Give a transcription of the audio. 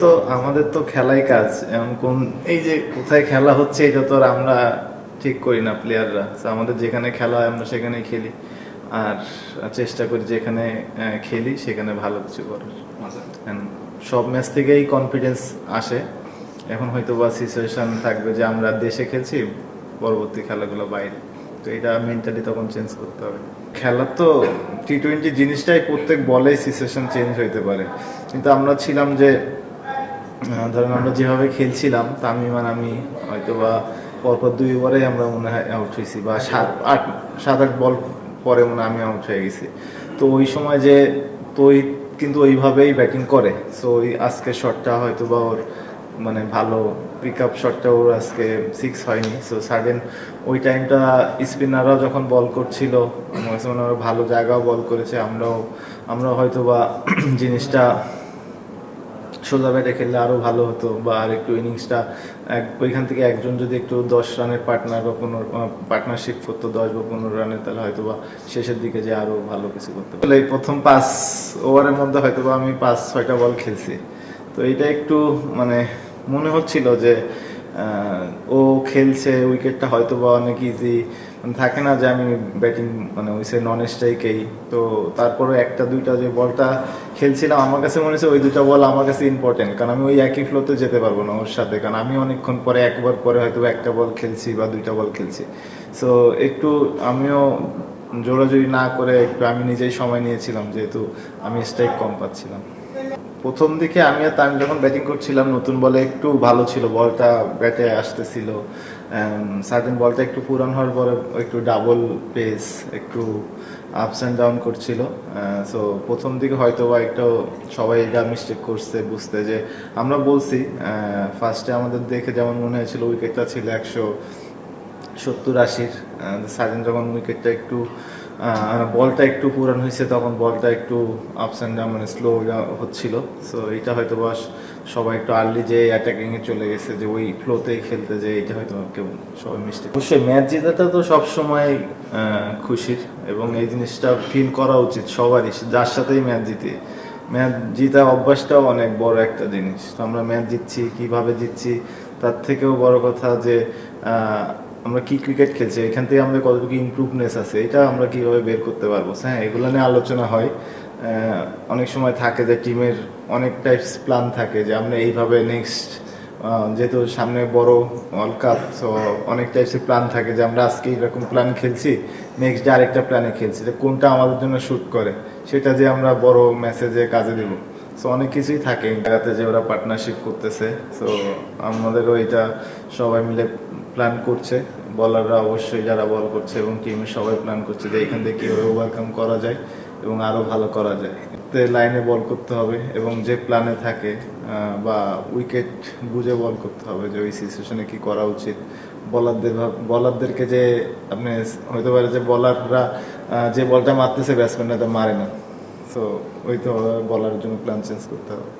তো আমাদের তো খেলাই কাজ। এমন কোন এই যে কোথায় খেলা হচ্ছে এটা তো আর আমরা ঠিক করি না প্লেয়াররা আমাদের যেখানে খেলা হয় আমরা সেখানেই খেলি। আর চেষ্টা করি যেখানে খেলি সেখানে ভালো কিছু করার। And সব ম্যাচ থেকেই কনফিডেন্স আসে। এখন হয়তো বা সিচুয়েশন থাকবে যে আমরা দেশে খেলছি পরবর্তী খেলাগুলো বাইরে। তো এটা মেন্টালি তখন চেঞ্জ করতে হবে। খেলা তো টি টোয়েন্টি জিনিসটাই প্রত্যেক বলেই সিচুয়েশন চেঞ্জ হইতে পারে। কিন্তু আমরা ছিলাম যে ধরেন আমরা যেভাবে খেলছিলাম, তামিম আর আমি হয়তো বা পরপর দুই ওভারেই আমরা মনে হয় আউট হয়েছি বা সাত, আট সাত, আট বল পরে মনে আমি আউট হয়ে গেছি। তো ওই সময় যে তো কিন্তু ওইভাবেই ব্যাটিং করে। সো ওই আজকে শটটা হয়তো বা ওর মানে ভালো পিক আপ শটটা ওর আজকে সিক্স হয়নি। সো সাডেন ওই টাইমটা স্পিনাররাও যখন বল করছিল, মনে ভালো জায়গাও বল করেছে, আমরাও আমরা হয়তো বা জিনিসটা সোজা ব্যাটে খেললে আরও ভালো হতো বা আর একটু ইনিংসটা এক ওইখান থেকে একজন যদি একটু দশ রানের পার্টনার বা পনেরো পার্টনারশিপ করতো, দশ বা পনেরো রানের তাহলে হয়তো বা শেষের দিকে যে আরও ভালো কিছু করতে পারতো। এই প্রথম পাঁচ ওভারের মধ্যে হয়তো বা আমি পাঁচ, ছয়টা বল খেলছি। তো এটা একটু মানে মনে হচ্ছিল যে ও খেলছে উইকেটটা হয়তো বা অনেক ইজি থাকে না যে আমি ব্যাটিং মানে ওই সে নন স্ট্রাইকেই তো তারপরে একটা, দুইটা যে বলটা খেলছিলাম, আমার কাছে মনে হচ্ছে ওই দুটা বল আমার কাছে ইম্পর্টেন্ট কারণ আমি ওই একই ফ্লোতে যেতে পারব না ওর সাথে, কারণ আমি অনেকক্ষণ পরে, একবার পরে হয়তো একটা বল খেলছি বা দুইটা বল খেলছি। সো একটু আমিও জোরাজুরি না করে একটু আমি নিজেই সময় নিয়েছিলাম, যেহেতু আমি স্ট্রাইক কম পাচ্ছিলাম। প্রথম দিকে আমি আর তামিম যখন ব্যাটিং করছিলাম, নতুন বলে একটু ভালো ছিল বলটা ব্যাটে আসতেছিল। সার্টেন বলটা একটু পুরান হওয়ার পরে একটু ডাবল পেস একটু আপস অ্যান্ড ডাউন করছিল। সো প্রথম দিকে হয়তো বা একটু সবাই এটা মিস্টেক করছে, বুঝতে যে আমরা বলছি ফার্স্টে আমাদের দেখে যেমন মনে হয়েছিল উইকেটটা ছিল একশো সত্তর আশির। সাজেন যখন উইকেটটা একটু আহ, বলটা একটু পুরান হয়েছে তখন বলটা একটু আপস অ্যান্ড ডাউন মানে স্লো হচ্ছিল। সো এটা হয়তো বা সবাই একটু আর্লি যে অ্যাটাকিং এ চলে গেছে যে ওই ফ্লোতেই খেলতে যে এটা হয়তো কেউ সবাই মিস্টেক অবশ্যই ম্যাচ জেতাটা তো সবসময় খুশির এবং এই জিনিসটা ফিল করা উচিত সবারই যার সাথেই ম্যাচ জিতে। ম্যাচ জিতা অভ্যাসটাও অনেক বড় একটা জিনিস। তো আমরা ম্যাচ জিতছি কীভাবে জিতছি তার থেকেও বড় কথা যে আমরা কি ক্রিকেট খেলছি? এখান থেকে আমাদের কতটুকু ইমপ্রুভনেস আছে? এটা আমরা কীভাবে বের করতে পারব? হ্যাঁ এগুলো নিয়ে আলোচনা হয়। অনেক সময় থাকে যে টিমের অনেক টাইপস প্ল্যান থাকে যে আমরা এইভাবে নেক্সট যেহেতু সামনে বড় ওয়ার্ল্ড কাপ তো অনেক টাইপসের প্ল্যান থাকে যে আমরা আজকে এরকম প্ল্যান খেলছি নেক্সট ডে আরেকটা প্ল্যানে খেলছি, যে কোনটা আমাদের জন্য শ্যুট করে, সেটা যে আমরা বড় মেসেজে কাজে দেবো। সো অনেক কিছুই থাকে। জায়গাতে যে ওরা পার্টনারশিপ করতেছে সো আমাদেরও এটা সবাই মিলে প্ল্যান করছে, বলাররা অবশ্যই যারা বল করছে এবং টিমের সবাই প্ল্যান করছে যে এখান থেকে কীভাবে ওভারকাম করা যায় এবং আরও ভালো করা যায়। লাইনে বল করতে হবে এবং যে প্ল্যানে থাকে বা উইকেট বুঝে বল করতে হবে যে ওই সিচুয়েশনে কি করা উচিত। বলারদের বলারদেরকে যে আপনি হতে পারে যে বলাররা যে বলটা মারতেছে ব্যাটসম্যানরা তো মারে না। সো ওই তো বলার জন্য প্ল্যান চেঞ্জ করতে হবে।